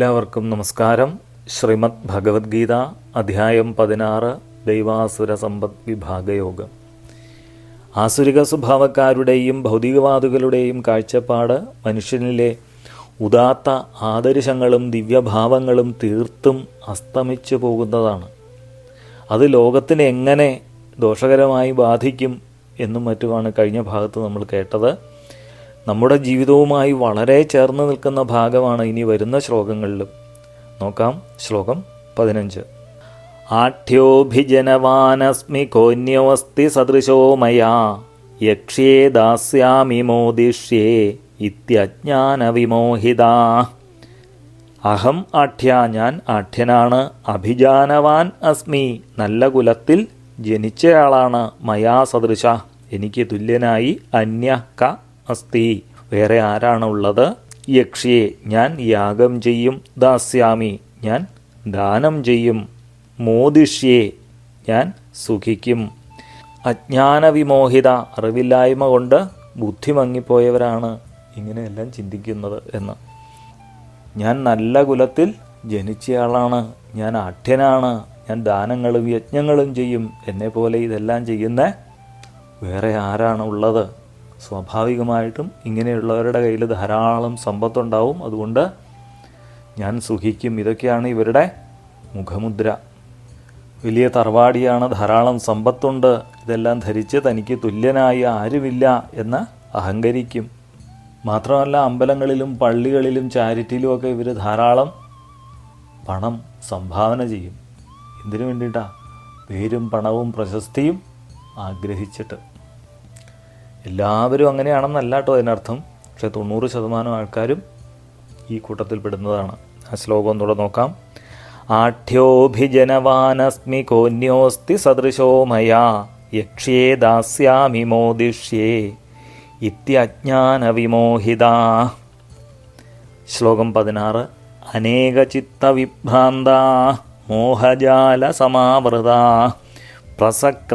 എല്ലാവർക്കും നമസ്കാരം. ശ്രീമദ് ഭഗവത്ഗീത അധ്യായം പതിനാറ് ദൈവാസുര സമ്പദ് വിഭാഗയോഗം ആസുരിക സ്വഭാവക്കാരുടെയും ഭൗതികവാദികളുടെയും കാഴ്ചപ്പാട് മനുഷ്യനിലെ ഉദാത്ത ആദർശങ്ങളും ദിവ്യഭാവങ്ങളും തീർത്തും അസ്തമിച്ചു പോകുന്നതാണ്. അത് ലോകത്തിനെങ്ങനെ ദോഷകരമായി ബാധിക്കും എന്നും മറ്റുമാണ് കഴിഞ്ഞ ഭാഗത്ത് നമ്മൾ കേട്ടത്. നമ്മുടെ ജീവിതവുമായി വളരെ ചേർന്ന് നിൽക്കുന്ന ഭാഗമാണ് ഇനി വരുന്ന ശ്ലോകങ്ങളിൽ നോക്കാം ശ്ലോകം പതിനഞ്ച്. ആഠ്യോഭിജനവാനസ്മി കോന്യോസ്തി സദൃശോ മയാ യക്ഷ്യേ ദാസ്യാമി മോദിഷ്യേ ഇത്യജ്ഞാനവിമോഹിത. അഹം ആഠ്യ ഞാൻ ആഠ്യനാണ് അഭിജാനവാൻ അസ്മി നല്ല കുലത്തിൽ ജനിച്ചയാളാണ് മയാ സദൃശ എനിക്ക് തുല്യനായി അന്യ ക അസ്തി. വേറെ ആരാണ് ഉള്ളത്? യക്ഷിയെ ഞാൻ യാഗം ചെയ്യും. ദാസ്യാമി ഞാൻ ദാനം ചെയ്യും. മോദിഷ്യേ ഞാൻ സുഖിക്കും. അജ്ഞാനവിമോഹിത അറിവില്ലായ്മ കൊണ്ട് ബുദ്ധി മങ്ങിപ്പോയവരാണ് ഇങ്ങനെയെല്ലാം ചിന്തിക്കുന്നത് എന്ന്. ഞാൻ നല്ല കുലത്തിൽ ജനിച്ചയാളാണ്. ഞാൻ ആഠ്യനാണ് ഞാൻ ദാനങ്ങളും യജ്ഞങ്ങളും ചെയ്യും. എന്നെ പോലെ ഇതെല്ലാം ചെയ്യുന്ന വേറെ ആരാണ് ഉള്ളത്? സ്വാഭാവികമായിട്ടും ഇങ്ങനെയുള്ളവരുടെ കയ്യിൽ ധാരാളം സമ്പത്തുണ്ടാവും. അതുകൊണ്ട് ഞാൻ സുഖിക്കും. ഇതൊക്കെയാണ് ഇവരുടെ മുഖമുദ്ര. വലിയ തറവാടിയാണ് ധാരാളം സമ്പത്തുണ്ട്. ഇതെല്ലാം ധരിച്ച് തനിക്ക് തുല്യനായി ആരുമില്ല എന്ന് അഹങ്കരിക്കും. മാത്രമല്ല അമ്പലങ്ങളിലും പള്ളികളിലും ചാരിറ്റിയിലുമൊക്കെ ഇവർ ധാരാളം പണം സംഭാവന ചെയ്യും. എന്തിനു വേണ്ടിയിട്ടാ പേരും പണവും പ്രശസ്തിയും ആഗ്രഹിച്ചിട്ട്. എല്ലാവരും അങ്ങനെയാണെന്നല്ല കേട്ടോ അതിനർത്ഥം. പക്ഷെ തൊണ്ണൂറ് ശതമാനം ആൾക്കാരും ഈ കൂട്ടത്തിൽപ്പെടുന്നതാണ് ആ ശ്ലോകം ഒന്നുകൂടെ നോക്കാം. ആഠ്യോഭിജനവാനസ്മി കോന്യോസ്തി സദൃശോ മയാ യക്ഷ്യേ ദാസ്യാമി മോദിഷ്യേ ഇത്യജ്ഞാനവിമോഹിത. ശ്ലോകം പതിനാറ്. അനേകചിത്തവിഭ്രാന്ത മോഹജാലസമാവൃത. പ്രസക്ത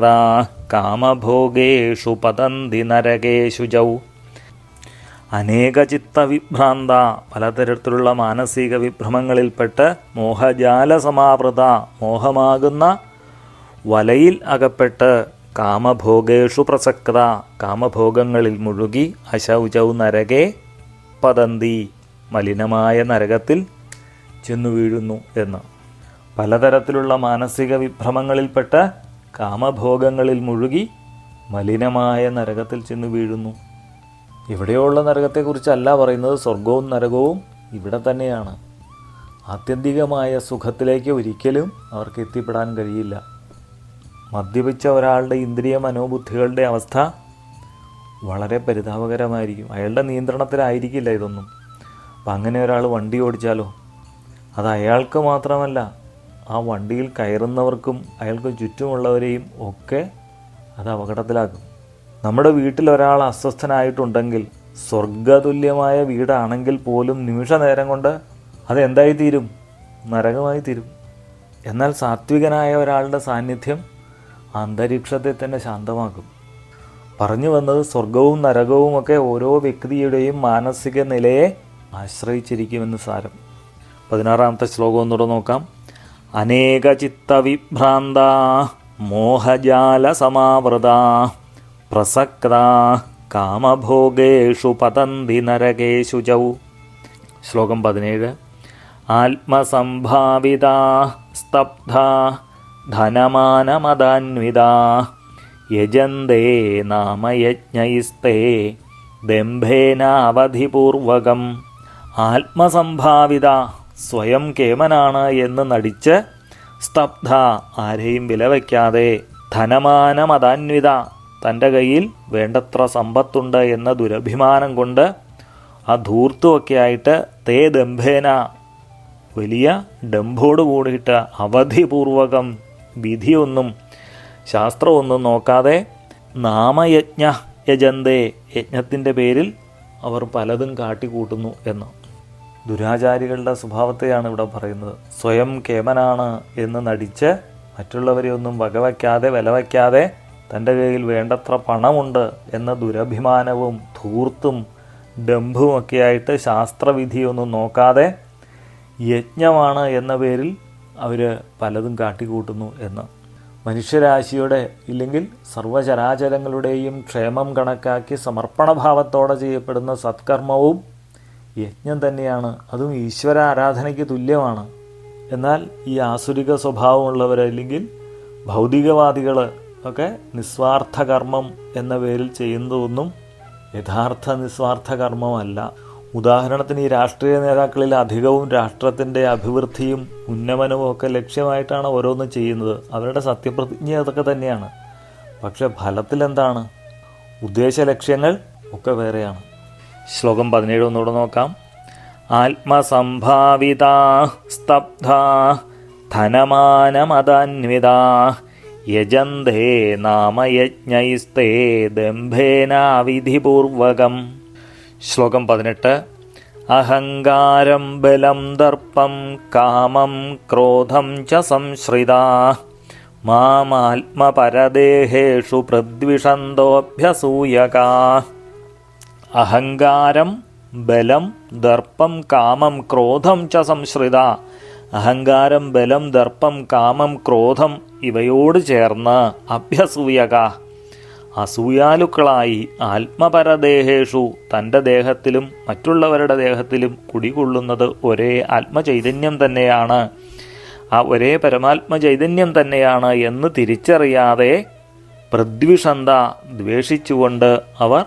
കാമഭോഗേഷു പതന്തി നരകേഷു ജൗ. അനേക ചിത്തവിഭ്രാന്ത പലതരത്തിലുള്ള മാനസിക വിഭ്രമങ്ങളിൽപ്പെട്ട് മോഹജാലസമാവൃത മോഹമാകുന്ന വലയിൽ അകപ്പെട്ട് കാമഭോഗേഷു പ്രസക്ത കാമഭോഗങ്ങളിൽ മുഴുകി അശൗചൗ നരകെ പതന്തി മലിനമായ നരകത്തിൽ ചെന്നു വീഴുന്നു എന്ന്. പലതരത്തിലുള്ള മാനസിക വിഭ്രമങ്ങളിൽപ്പെട്ട് കാമഭോഗങ്ങളിൽ മുഴുകി മലിനമായ നരകത്തിൽ ചെന്ന് വീഴുന്നു. ഇവിടെയുള്ള നരകത്തെക്കുറിച്ചല്ല പറയുന്നത് സ്വർഗവും നരകവും ഇവിടെ തന്നെയാണ്. ആത്യന്തികമായ സുഖത്തിലേക്ക് ഒരിക്കലും അവർക്ക് എത്തിപ്പെടാൻ കഴിയില്ല. മദ്യപിച്ച ഒരാളുടെ ഇന്ദ്രിയ മനോബുദ്ധികളുടെ അവസ്ഥ വളരെ പരിതാപകരമായിരിക്കും. അയാളുടെ നിയന്ത്രണത്തിലായിരിക്കില്ല ഇതൊന്നും. അപ്പം അങ്ങനെ ഒരാൾ വണ്ടി ഓടിച്ചാലോ? അത് അയാൾക്ക് മാത്രമല്ല ആ വണ്ടിയിൽ കയറുന്നവർക്കും അയാൾക്ക് ചുറ്റുമുള്ളവരെയും ഒക്കെ അത് അപകടത്തിലാക്കും. നമ്മുടെ വീട്ടിൽ ഒരാൾ അസ്വസ്ഥനായിട്ടുണ്ടെങ്കിൽ സ്വർഗതുല്യമായ വീടാണെങ്കിൽ പോലും നിമിഷ നേരം കൊണ്ട് അത് എന്തായി തീരും നരകമായി തീരും. എന്നാൽ സാത്വികനായ ഒരാളുടെ സാന്നിധ്യം അന്തരീക്ഷത്തെ തന്നെ ശാന്തമാക്കും. പറഞ്ഞു വന്നത് സ്വർഗവും നരകവും ഒക്കെ ഓരോ വ്യക്തിയുടെയും മാനസിക നിലയെ ആശ്രയിച്ചിരിക്കുമെന്ന് സാരം. പതിനാറാമത്തെ ശ്ലോകം ഒന്നുകൂടെ നോക്കാം. അനേക ചിത്തവിഭ്രാന്ത പ്രസക്താ സമാവൃത പ്രസക്ത കാമഭോഗേഷു പതന്തി നരകേഷു ചൗ ശ്ലോകം പതിനേഴ്. ആത്മസംഭാവിത സ്തബ്ധ ധനമാനമദാന്വിത യജന്തേ നാമയജ്ഞൈസ്തേ ദംഭേനാവധിപൂർവകം. ആത്മസംഭാവിത സ്വയം കേമനാണ് എന്ന് നടിച്ച് സ്തബ്ധ ആരെയും വിലവയ്ക്കാതെ ധനമാനമതാന്വിത തന്റെ കയ്യിൽ വേണ്ടത്ര സമ്പത്തുണ്ട് എന്ന ദുരഭിമാനം കൊണ്ട് ആ ധൂർത്തുമൊക്കെ ആയിട്ട് തേ ദംഭേന വലിയ ഡംഭോട് കൂടിയിട്ട് അവധിപൂർവകം വിധിയൊന്നും ശാസ്ത്രമൊന്നും നോക്കാതെ നാമയജ്ഞ യജന്തേ യജ്ഞത്തിന്റെ പേരിൽ അവർ പലതും കാട്ടിക്കൂട്ടുന്നു എന്ന്. ദുരാചാരികളുടെ സ്വഭാവത്തെയാണ് ഇവിടെ പറയുന്നത്. സ്വയം കേമനാണ് എന്ന് നടിച്ച് മറ്റുള്ളവരെ ഒന്നും വകവയ്ക്കാതെ വിലവയ്ക്കാതെ തന്റെ കയ്യിൽ വേണ്ടത്ര പണമുണ്ട് എന്ന ദുരഭിമാനവും ധൂർത്തും ഡംഭുമൊക്കെയായിട്ട് ശാസ്ത്രവിധിയൊന്നും നോക്കാതെ യജ്ഞമാണ് എന്ന പേരിൽ അവർ പലതും കാട്ടിക്കൂട്ടുന്നു എന്ന്. മനുഷ്യരാശിയുടെ ഇല്ലെങ്കിൽ സർവചരാചരങ്ങളുടെയും ക്ഷേമം കണക്കാക്കി സമർപ്പണഭാവത്തോടെ ചെയ്യപ്പെടുന്ന സത്കർമ്മവും യജ്ഞം തന്നെയാണ്. അതും ഈശ്വര ആരാധനയ്ക്ക് തുല്യമാണ്. എന്നാൽ ഈ ആസുരിക സ്വഭാവമുള്ളവർ അല്ലെങ്കിൽ ഭൗതികവാദികൾ ഒക്കെ നിസ്വാർത്ഥ കർമ്മം എന്ന പേരിൽ ചെയ്യുന്നതൊന്നും യഥാർത്ഥ നിസ്വാർത്ഥ കർമ്മമല്ല. ഉദാഹരണത്തിന് ഈ രാഷ്ട്രീയ നേതാക്കളിൽ അധികവും രാഷ്ട്രത്തിന്റെ അഭിവൃദ്ധിയും ഉന്നമനവും ഒക്കെ ലക്ഷ്യമായിട്ടാണ് ഓരോന്നും ചെയ്യുന്നത്. അവരുടെ സത്യപ്രതിജ്ഞ അതൊക്കെ തന്നെയാണ്. പക്ഷെ ഫലത്തിലെന്താണ്? ഉദ്ദേശ ലക്ഷ്യങ്ങൾ ഒക്കെ വേറെയാണ്. ശ്ലോകം പതിനേഴ് ഒന്നുകൂടെ നോക്കാം. ആത്മസംഭാവിത സ്തബ്ധ ധനമാനമതാന്വിത യജന്തേ നാമയജ്ഞൈസ്തേ ദംഭേനാവിധിപൂർവകം ശ്ലോകം പതിനെട്ട്. അഹങ്കാരം ബലം ദർപ്പം കാമം ക്രോധം ച സംശ്രിതാ മാമാത്മപരദേഹേഷു പ്രദ്വിഷന്തോഭ്യസൂയകാ. അഹങ്കാരം ബലം ദർപ്പം കാമം ക്രോധം ച സംശ്രിത. അഹങ്കാരം ബലം ദർപ്പം കാമം ക്രോധം ഇവയോട് ചേർന്ന് അഭ്യസൂയക. അസൂയാലുക്കളായി ആത്മപരദേഹേഷു തന്റെ ദേഹത്തിലും മറ്റുള്ളവരുടെ ദേഹത്തിലും കുടികൊള്ളുന്നത് ഒരേ ആത്മചൈതന്യം തന്നെയാണ്. ആ ഒരേ പരമാത്മ ചൈതന്യം തന്നെയാണ് എന്ന് തിരിച്ചറിയാതെ പ്രദ്വിഷന്ത ദ്വേഷിച്ചുകൊണ്ട് അവർ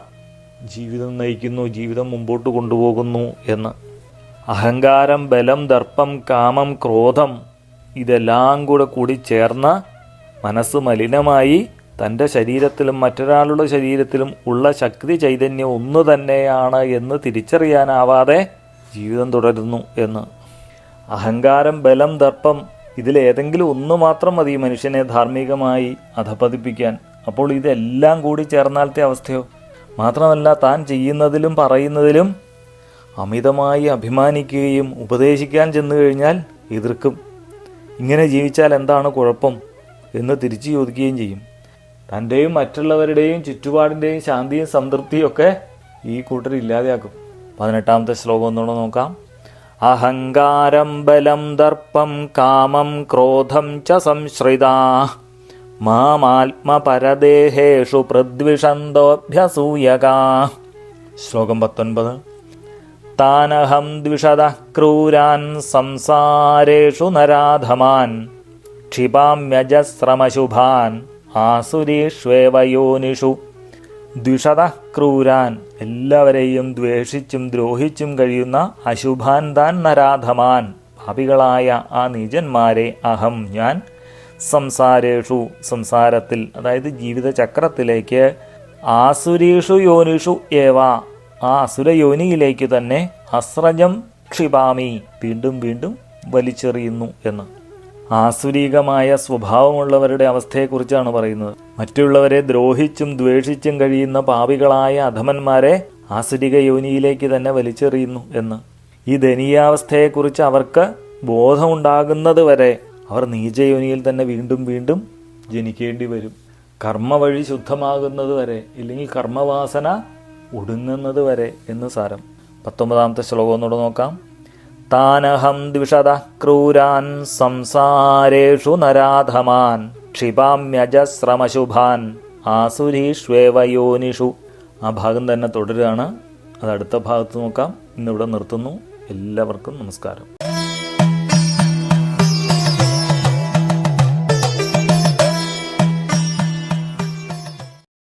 ജീവിതം നയിക്കുന്നു ജീവിതം മുമ്പോട്ട് കൊണ്ടുപോകുന്നു എന്ന്. അഹങ്കാരം ബലം ദർപ്പം കാമം ക്രോധം ഇതെല്ലാം കൂടെ കൂടി ചേർന്ന മനസ്സ് മലിനമായി തന്റെ ശരീരത്തിലും മറ്റൊരാളുടെ ശരീരത്തിലും ഉള്ള ശക്തി ചൈതന്യം ഒന്ന് തന്നെയാണ് എന്ന് തിരിച്ചറിയാനാവാതെ ജീവിതം തുടരുന്നു എന്ന്. അഹങ്കാരം ബലം ദർപ്പം ഇതിലേതെങ്കിലും ഒന്ന് മാത്രം മതി മനുഷ്യനെ ധാർമ്മികമായി അധപതിപ്പിക്കാൻ. അപ്പോൾ ഇതെല്ലാം കൂടി ചേർന്നാലത്തെ അവസ്ഥയോ? മാത്രമല്ല താൻ ചെയ്യുന്നതിലും പറയുന്നതിലും അമിതമായി അഭിമാനിക്കുകയും ഉപദേശിക്കാൻ ചെന്നു കഴിഞ്ഞാൽ എതിർക്കും. ഇങ്ങനെ ജീവിച്ചാൽ എന്താണ് കുഴപ്പം എന്ന് തിരിച്ചു ചോദിക്കുകയും ചെയ്യും. തന്റെയും മറ്റുള്ളവരുടെയും ചുറ്റുപാടിന്റെയും ശാന്തിയും സംതൃപ്തിയൊക്കെ ഈ കൂട്ടർ ഇല്ലാതെയാക്കും. പതിനെട്ടാമത്തെ ശ്ലോകം ഒന്നുകൂടെ നോക്കാം. അഹങ്കാരം ബലം ദർപ്പം കാമം ക്രോധം ച സംശ്രിതാ. മാമാത്മപരദേഹേഷു പ്രദ്വിഷന്തോഭ്യസൂയകാ. ശ്ലോകം പത്തൊൻപത്. താനഹം ദ്വിഷദ ക്രൂരാൻ സംസാരേഷു നരാധമാൻ. ക്ഷിപാമ്യജസ്രമശുഭാൻ ആസുരീഷ്വേവയോനിഷു ദ്വിഷത ക്രൂരാൻ എല്ലാവരെയും ദ്വേഷിച്ചും ദ്രോഹിച്ചും കഴിയുന്ന അശുഭാൻ താൻ നരാധമാൻ. പാപികളായ ആ നീചന്മാരെ അഹം ഞാൻ സംസാരേഷു സംസാരത്തിൽ അതായത് ജീവിതചക്രത്തിലേക്ക് ആസുരീഷു യോനിഷു ഏവ ആ അസുര യോനിയിലേക്ക് തന്നെ അസ്രജം ക്ഷിപാമി വീണ്ടും വീണ്ടും വലിച്ചെറിയുന്നു എന്ന്. ആസുരീകമായ സ്വഭാവമുള്ളവരുടെ അവസ്ഥയെക്കുറിച്ചാണ് പറയുന്നത്. മറ്റുള്ളവരെ ദ്രോഹിച്ചും ദ്വേഷിച്ചും കഴിയുന്ന പാപികളായ അധമന്മാരെ ആസുരിക യോനിയിലേക്ക് തന്നെ വലിച്ചെറിയുന്നു എന്ന്. ഈ ദനീയാവസ്ഥയെക്കുറിച്ച് അവർക്ക് ബോധമുണ്ടാകുന്നത് വരെ അവർ നീചയോനിയിൽ തന്നെ വീണ്ടും വീണ്ടും ജനിക്കേണ്ടി വരും. കർമ്മ വഴി ശുദ്ധമാകുന്നത് വരെ ഇല്ലെങ്കിൽ കർമ്മവാസന ഒടുങ്ങുന്നത് വരെ എന്ന് സാരം. പത്തൊമ്പതാമത്തെ ശ്ലോകം ഒന്നുകൂടെ നോക്കാം. താനഹം ദ്വിഷത ക്രൂരാൻ സംസാരേഷു നരാധമാൻ ക്ഷിപാമ്യജസ്രമശുഭാൻ ആസുരീഷ്വേവയോനിഷു ആ ഭാഗം തന്നെ തുടരുകയാണ്. അത് അടുത്ത ഭാഗത്ത് നോക്കാം. ഇന്നിവിടെ നിർത്തുന്നു. എല്ലാവർക്കും നമസ്കാരം.